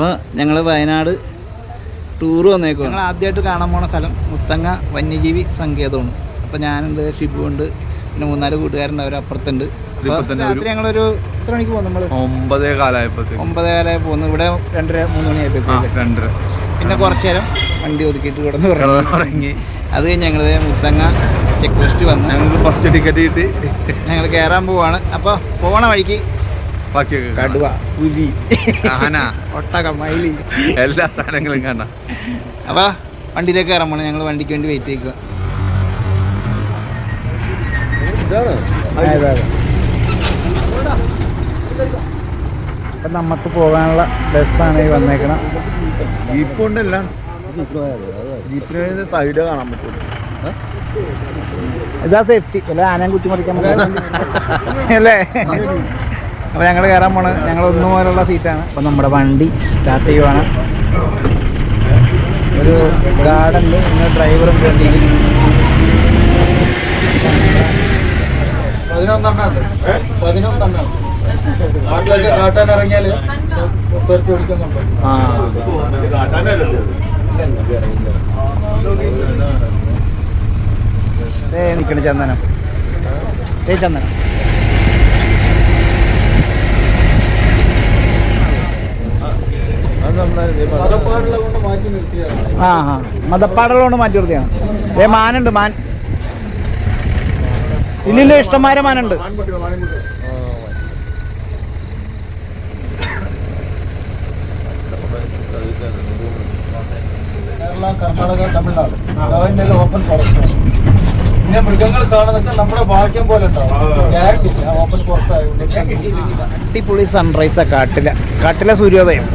അപ്പോൾ ഞങ്ങൾ വയനാട് ടൂർ വന്നേക്കും ഞങ്ങൾ ആദ്യമായിട്ട് കാണാൻ പോണ സ്ഥലം മുത്തങ്ങ വന്യജീവി സങ്കേതമാണ്. അപ്പോൾ ഞാനുണ്ട് ഷിബു ഉണ്ട് പിന്നെ മൂന്നാൽ കൂട്ടുകാരുണ്ട് അവർ അപ്പുറത്തുണ്ട്. രാത്രി ഞങ്ങളൊരു എത്ര മണിക്ക് പോകും നമ്മൾ ഒമ്പതേ കാലായപ്പോഴത്തേക്ക്. ഒമ്പതേ കാലമായി പോകുന്നു. ഇവിടെ രണ്ടര മൂന്ന് മണിയായപ്പോഴത്തേക്ക്. രണ്ടര. പിന്നെ കുറച്ചു നേരം വണ്ടി ഒതുക്കിയിട്ട് കിടന്ന് പറഞ്ഞു ഇറങ്ങി അത് കഴിഞ്ഞ് ഞങ്ങൾ മുത്തങ്ങ ചെക്ക് പോസ്റ്റ് വന്ന്. ഞങ്ങൾക്ക് ഫസ്റ്റ് ടിക്കറ്റ് കിട്ടി. ഞങ്ങൾ കയറാൻ പോവാണ്. അപ്പോൾ പോണ വഴിക്ക് ബാക്കിയൊക്കെ. കടുവ പുലി. ആന. ഒട്ടകം മയിൽ. എല്ലാ സാധനങ്ങളും കാണാം. അപ്പോൾ വണ്ടിയിലേക്ക് പോകണം ഞങ്ങൾ വണ്ടിക്ക് വേണ്ടി വെയിറ്റ് ചെയ്യുക അപ്പം നമുക്ക് പോകാനുള്ള ബസ്സാണ് ഈ വന്നേക്കണം. ജീപ്പ് കൊണ്ടല്ല ജീപ്പിന് സൈഡ് കാണാൻ പറ്റുള്ളൂ. ഇതാ സേഫ്റ്റി അല്ലെ ആനയും കുത്തിമറിക്കാൻ അല്ലേ? അപ്പോൾ ഞങ്ങൾ കയറാൻ പോണ ഞങ്ങൾ ഒന്നു പോലുള്ള സീറ്റാണ് അപ്പോൾ നമ്മുടെ വണ്ടി സ്റ്റാർട്ട് ചെയ്യുവാണ്. ഒരു ഗാർഡൻ ഉണ്ട്. ഡ്രൈവറും വണ്ടിയിൽ പതിനൊന്നെണ്ണുണ്ട് നാട്ടിലൊക്കെ കാട്ടാൻ ആ. നിൽക്കണ ചന്ദനം. ഏ ചന്ദനം മതപ്പാടിലെ കൊണ്ട് മാറ്റി നിർത്തിയാണ് ആ ആ. മതപ്പാടുള്ളതുകൊണ്ട് മാറ്റി നിർത്തിയാണ് ഏ മാനുണ്ട് മാൻ. ഇല്ലില്ല ഇഷ്ടംമാരെ മാനുണ്ട്. Kerala Karnataka Tamil Nadu. Government open forest പിന്നെ മൃഗങ്ങൾ കാണുന്നൊക്കെ നമ്മുടെ ഭാഗ്യം പോലെ ഉണ്ടാവും. ഓപ്പൺ ഫോറസ്റ്റ് അടിപൊളി സൺറൈസാ കാട്ടില കാട്ടിലെ സൂര്യോദയം.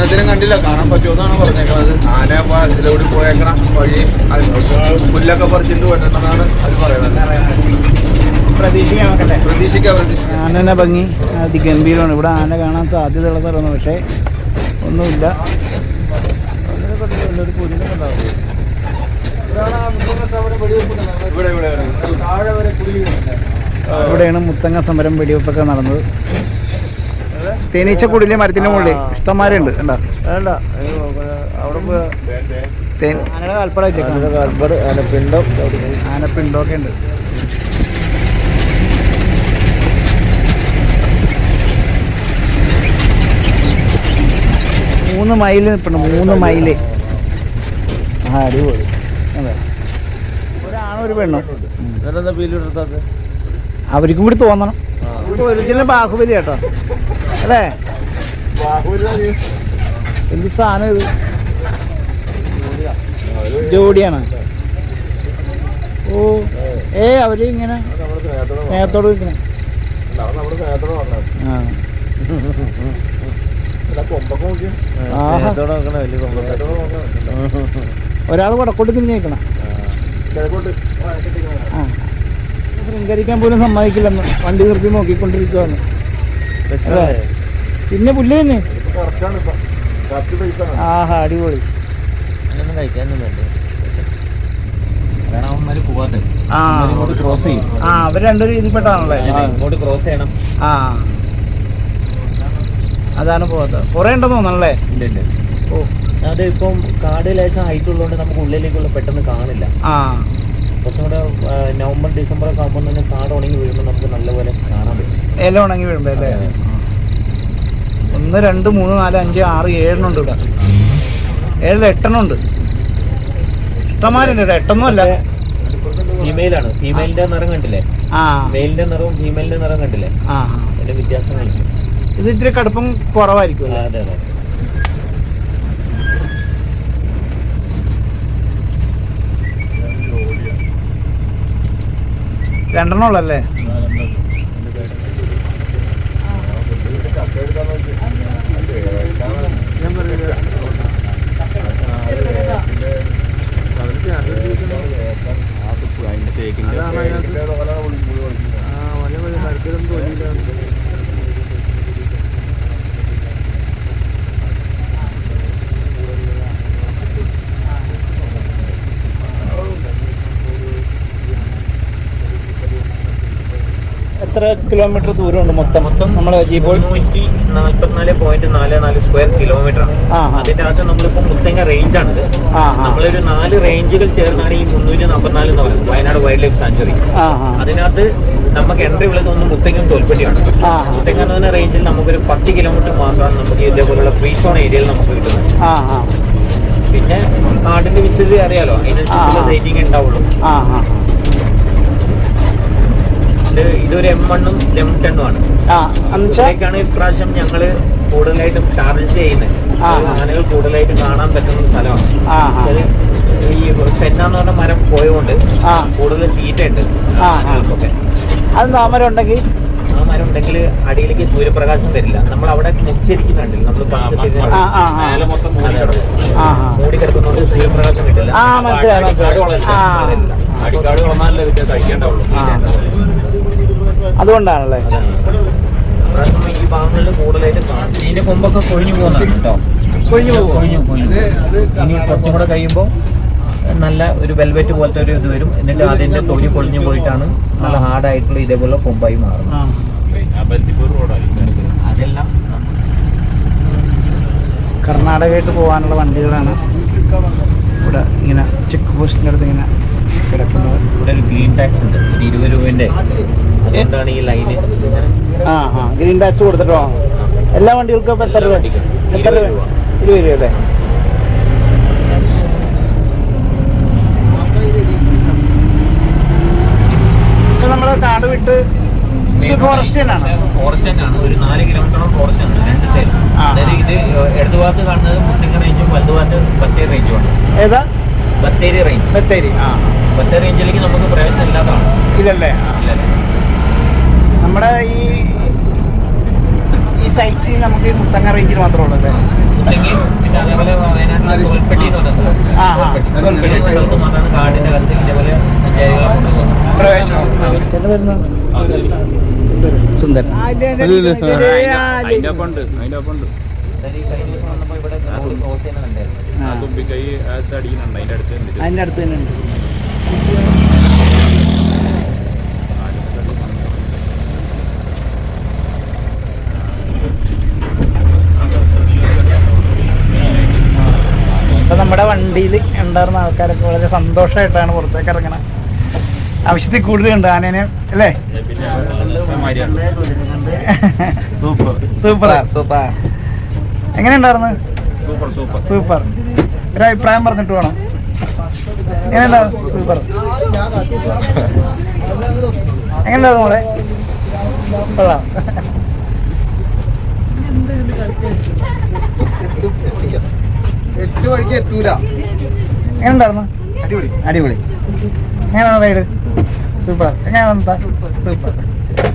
സാധനത്തിനും കണ്ടില്ല. കാണാൻ പറ്റുമെന്നാണ് പറഞ്ഞേക്കുന്നത് ആന അപ്പൊ അതിലൂടെ പോയേക്കണ വഴി പുല്ലൊക്കെ പറിച്ചിട്ട് പോയിട്ടുണ്ടെന്നാണ് അത് പറയണത്. പ്രതീക്ഷിക്കാം ആനനെ ഭംഗി. അതിഗംഭീരമാണ്. ഇവിടെ ആന കാണാൻ സാധ്യതയുള്ള സ്ഥലമാണ്. പക്ഷേ ഒന്നുമില്ല. ഇവിടെ ഇവിടെ. താഴെ വരെ കുടിലുകളുണ്ട്. ഇവിടെയാണ് മുത്തങ്ങ സമരം വെടിവെപ്പൊക്കെ നടന്നത്. തേനീച്ച കുടിലെ മരത്തിന്റെ മുകളിൽ ഇഷ്ടംമാരുണ്ട് കണ്ടോ? വേണ്ട. അവിടെ ആനപ്പിണ്ടൊക്കെ ഉണ്ട്. മൂന്ന് മൈൽ നിൽപ്പുണ്ട് മൂന്ന് മൈൽ. ആ അടിപൊളി. അതെ. ഒരാണും ഒരു പെണ്ണും. അവർക്കും കൂടി തോന്നണം. ഒരിക്കലും ബാഹുബലി കേട്ടോ. അല്ലേ? എന്ത് സാധനം ഇത്? ജോഡിയാണ്. ഓ ഏ അവർ ഇങ്ങനെ സ്നേഹത്തോട് നിൽക്കണേ. ഒരാൾ വടക്കോട്ട് തിരിഞ്ഞ് നിൽക്കണം. ആ. ശൃംഗരിക്കാൻ പോലും സമ്മതിക്കില്ലെന്ന് വണ്ടി നിർത്തി നോക്കിക്കൊണ്ടിരിക്കുവാന്ന് അല്ലേ? പിന്നെ പുല്ല് തന്നെ. ആഹാ അടിപൊളി. ആ. അവർ രണ്ടൊരു രീതിപ്പെട്ടാണല്ലേ ഇങ്ങോട്ട് ക്രോസ് ചെയ്യണം. ആ. അതാണ് പോകാത്തത് കുറേ ഉണ്ടെന്ന് തോന്നണല്ലേ? ഓ. അത് ഇപ്പം കാട് ലേശം ഹൈറ്റ് ഉള്ളതുകൊണ്ട് നമുക്ക് ഉള്ളിലേക്കുള്ള പെട്ടെന്ന് കാണില്ല. ആ. കുറച്ചും കൂടെ നവംബർ ഡിസംബർ ഒക്കെ ആകുമ്പോൾ തന്നെ കാട് ഉണങ്ങി വീഴുമ്പോൾ നമുക്ക് നല്ലപോലെ കാണാൻ പറ്റും. ഇല ഉണങ്ങി വീഴുമ്പോ അല്ലേ? ഒന്ന് രണ്ട് മൂന്ന് നാല് അഞ്ച് ആറ് ഏഴെണ്ണം ഉണ്ട് ഇവിടെ. ഏഴിൽ എട്ടെണ്ണം ഉണ്ട്. ഇഷ്ടമാരുണ്ട് ഇവിടെ. എട്ടൊന്നും അല്ല. ഫീമെയിലാണ് ഫീമെയിലിന്റെ നിറം കണ്ടില്ലേ? ആ. മെയിലിന്റെ നിറവും ഫീമെയിലിന്റെ നിറം കണ്ടില്ലേ? ആ. അതിന്റെ വ്യത്യാസം കാണിക്കും. ഇത് ഇത്തിരി കടുപ്പം കുറവായിരിക്കും അതെ രണ്ടെണ്ണം ഉള്ളല്ലേ? ഷേക്കിന്റെ എത്ര കിലോമീറ്റർ ദൂരമുണ്ട് മൊത്തം? മൊത്തം നമ്മൾ മുന്നൂറ്റി നാൽപ്പത്തിനാല് പോയിന്റ് നാല് നാല് സ്ക്വയർ കിലോമീറ്റർ ആണ്. അതിന്റെ അകത്ത് നമ്മളിപ്പോ മുത്തങ്ങ റേഞ്ച് ആണിത്. നമ്മളൊരു നാല് റേഞ്ചുകൾ ചേർന്നാണ് ഈ മുന്നൂറ്റി നാൽപ്പത്തിനാല് എന്ന് പറയുന്നത്. വയനാട് വൈൽഡ് ലൈഫ് സാഞ്ചുറി അതിനകത്ത് നമുക്ക് എൻട്രി ഉള്ളത് ഒന്ന് മുത്തങ്ങയും തോൽപ്പള്ളിയാണ് ആ മുത്തങ്ങ എന്ന് പറഞ്ഞ റേഞ്ചിൽ നമുക്കൊരു പത്ത് കിലോമീറ്റർ മാത്രമാണ് നമുക്ക് ഇതേപോലുള്ള ഫ്രീ സോൺ ഏരിയയിൽ നമുക്ക് കിട്ടുന്നത്. പിന്നെ കാടിന്റെ വിസ്തൃതി അറിയാലോ? അതിനനുസരിച്ചുള്ള റേറ്റിംഗ് ഉണ്ടാവുള്ളൂ. ഇത് ഇതൊരു എം വണ്ണും എം ടെണ്ണും ആണ്. ഇതിലേക്കാണ് ഇപ്രാവശ്യം ഞങ്ങൾ കൂടുതലായിട്ടും ടാർജറ്റ് ചെയ്യുന്നത്. ആ. ആനകൾ കൂടുതലായിട്ട് കാണാൻ പറ്റുന്ന സ്ഥലമാണ്. ഈ സെന്ന എന്ന് പറഞ്ഞ മരം പോയതുകൊണ്ട് ആ. കൂടുതൽ തീറ്റയുണ്ട്. ആ, ആ. ആനകൾക്കൊക്കെ. അത് താമര ഉണ്ടെങ്കിൽ ആ മരം ഉണ്ടെങ്കിൽ അടിയിലേക്ക് സൂര്യപ്രകാശം വരില്ല. നമ്മൾ അവിടെ മുച്ചിരിക്കുന്നുണ്ടല്ലോ. നമ്മൾ മൊത്തം ആ. ആ. ആ മൂടി കിടക്കുന്നതുകൊണ്ട് സൂര്യപ്രകാശം കിട്ടില്ല. ആ, മനസ്സിലായി, മനസ്സിലായി. ആ. അടിക്കാട് വളർന്നാലേ കഴിക്കേണ്ടാവുള്ളൂ. അതുകൊണ്ടാണല്ലേ? ഈ ഭാഗങ്ങളിൽ കൂടുതലായിട്ട് കാണും ഇതിന്റെ കൊമ്പൊക്കെ കൊഴിഞ്ഞു പോകുന്നുണ്ട് കേട്ടോ. കൊഴിഞ്ഞു പോകും കൊഴിഞ്ഞു കൊഴിഞ്ഞു. ഇനി കുറച്ചും കൂടെ കഴിയുമ്പോൾ നല്ല ഒരു വെൽവെറ്റ് പോലത്തെ ഒരു ഇത് വരും. എന്നിട്ട് അതിന്റെ തൊലി പൊളിഞ്ഞു പോയിട്ടാണ് നല്ല ഹാർഡായിട്ടുള്ള ഇതേപോലെ കൊമ്പായി മാറുന്നത്. ആ. അതെല്ലാം കർണാടകയായിട്ട് പോകാനുള്ള വണ്ടികളാണ് ഇവിടെ ഇങ്ങനെ ചെക്ക് പോസ്റ്റിന്റെ അടുത്ത് ഇങ്ങനെ കിടക്കുന്നത്. ഇവിടെ ഒരു ഗ്രീൻ ടാക്സ് ഉണ്ട്. ഒരു ഇരുപത് രൂപന്റെ അതുകൊണ്ടാണ് ഈ ലൈന്. ആ ആ. ഗ്രീൻ ടാക്സ് കൊടുത്തിട്ടോ? എല്ലാ വണ്ടികൾക്കും ഇപ്പം എത്ര രൂപ? എത്ര രൂപ? ഇരുപത് രൂപ അല്ലേ? ഇപ്പൊ കാട് വിട്ട് ഫോറസ്റ്റ് തന്നെയാണ്? ഫോറസ്റ്റ് തന്നെയാണ്. ഒരു നാല് കിലോമീറ്ററോളം ഫോറസ്റ്റ് ആണ്. രണ്ട് സൈഡ് അതായത് ഇത് ഇടതു ഭാഗത്ത് കാണുന്നത് മുട്ടിങ്ങ റേഞ്ചും വലതു ഭാഗത്ത് ബത്തേരി റേഞ്ചുമാണ് ഏതാ? ബത്തേരി റേഞ്ച് ബത്തേരി. ആ. ബത്തേരി റേഞ്ചിലേക്ക് നമുക്ക് പ്രവേശനം ഇല്ലാത്തതാണ്. ഇല്ലല്ലേ? നമ്മുടെ ഈ ഈ സൈറ്റ് സീൻ നമുക്ക് മുത്തങ്ങ റേഞ്ചിൽ മാത്രമേ ഉള്ളൂ അല്ലേ? മുത്തങ്ങി പിന്നെ അതേപോലെ വയനാട്ടിൽ തോൽപ്പെട്ടി എന്ന് പറഞ്ഞ സ്ഥലം. തോൽപ്പെട്ടി. എന്ന സ്ഥലത്ത് മാത്രമാണ് കാടിന്റെ അകത്ത് ഇതേപോലെ സഞ്ചാരികളെ കൊണ്ടുപോകുന്നത്. പ്രവേശനം. സുന്ദരൻ. അതിന്റെ ഒപ്പം ഉണ്ട് അതിന്റെ ഒപ്പം ഉണ്ട്. അതിന്റെ അടുത്ത് തന്നെ ഉണ്ട്. അപ്പൊ നമ്മുടെ വണ്ടിയിൽ ഉണ്ടായിരുന്ന ആൾക്കാരൊക്കെ വളരെ സന്തോഷമായിട്ടാണ് പുറത്തേക്ക് ഇറങ്ങണത്. ആവശ്യത്തിൽ കൂടുതലുണ്ട് ആനേനെ അല്ലേ? സൂപ്പർ. സൂപ്പർ. സൂപ്പർ. എങ്ങനെ ഉണ്ടായിരുന്നു? Super super. സൂപ്പർ. ഒരു അഭിപ്രായം പറഞ്ഞിട്ട് വേണം എങ്ങനെയുണ്ടായിരുന്നു സൂപ്പർ. എങ്ങനെയുണ്ടായിരുന്നു മോളെ? കൊള്ളാം. എട്ട് മണിക്ക് എത്തൂല എങ്ങനെയുണ്ടായിരുന്നു? അടിപൊളി. അടിപൊളി എങ്ങനെയാണ് റൈഡ് സൂപ്പർ. എങ്ങനെയാണ് സൂപ്പർ.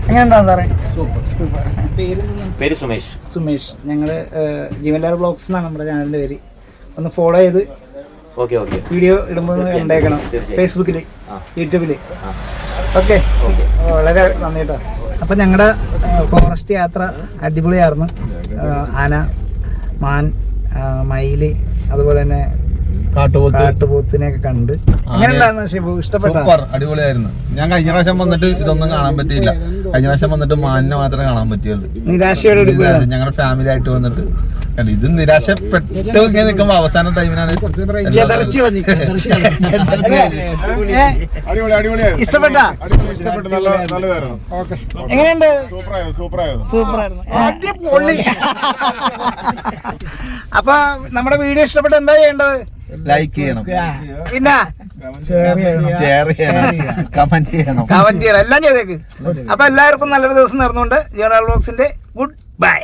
എങ്ങനെയുണ്ടാവും സാറേ? സൂപ്പർ സൂപ്പർ പേര് പേര് സുമേഷ്. സുമേഷ് ഞങ്ങൾ ജീവൻലാൽ ബ്ലോഗ്സ് എന്നാണ് നമ്മുടെ ചാനലിന്റെ പേര്. ഒന്ന് ഫോളോ ചെയ്ത് ഓക്കെ ഓക്കെ. വീഡിയോ ഇടുമ്പോൾ കണ്ടേക്കണം. ഫേസ്ബുക്കിൽ ഫേസ്ബുക്കിൽ. യൂട്യൂബിൽ ഓക്കെ. വളരെ നന്ദി കേട്ടോ അപ്പം ഞങ്ങളുടെ ഫോറസ്റ്റ് യാത്ര അടിപൊളിയായിരുന്നു. ആന മാൻ മയിൽ മയിൽ അതുപോലെ തന്നെ കാട്ടുപോത്തിനെയൊക്കെ കണ്ട് ഷിബു ഇഷ്ടപ്പെട്ട സൂപ്പർ അടിപൊളിയായിരുന്നു ഞാൻ കഴിഞ്ഞ പ്രാവശ്യം വന്നിട്ട് ഇതൊന്നും കാണാൻ പറ്റിയില്ല കഴിഞ്ഞ പ്രാവശ്യം വന്നിട്ട് മാനിനെ മാത്രമേ കാണാൻ പറ്റിയുള്ളൂ നിരാശയോടെ ഞങ്ങളുടെ ഫാമിലി ആയിട്ട് വന്നിട്ട് ഇത് നിരാശപ്പെട്ട് ഇങ്ങനെ നിൽക്കുമ്പോ അവസാന ടൈമിനാണ് ഇഷ്ടപ്പെട്ട നല്ല നല്ലതായിരുന്നു എങ്ങനെയുണ്ട് സൂപ്പറായിരുന്നു സൂപ്പറായിരുന്നു സൂപ്പർ ആയിരുന്നു അടിപൊളി അപ്പൊ നമ്മുടെ വീഡിയോ ഇഷ്ടപ്പെട്ട എന്താ ചെയ്യേണ്ടത് ലൈക്ക് ചെയ്യണം. പിന്നെ? ഷെയർ ചെയ്യണം. കമന്റ് ചെയ്യണം. കമന്റ് ചെയ്യണം. എല്ലാം ചെയ്തേക്ക്. അപ്പൊ എല്ലാവർക്കും നല്ലൊരു ദിവസം നേർന്നുകൊണ്ട് ജിയോണാൾ ബോക്സിന്റെ ഗുഡ് ബൈ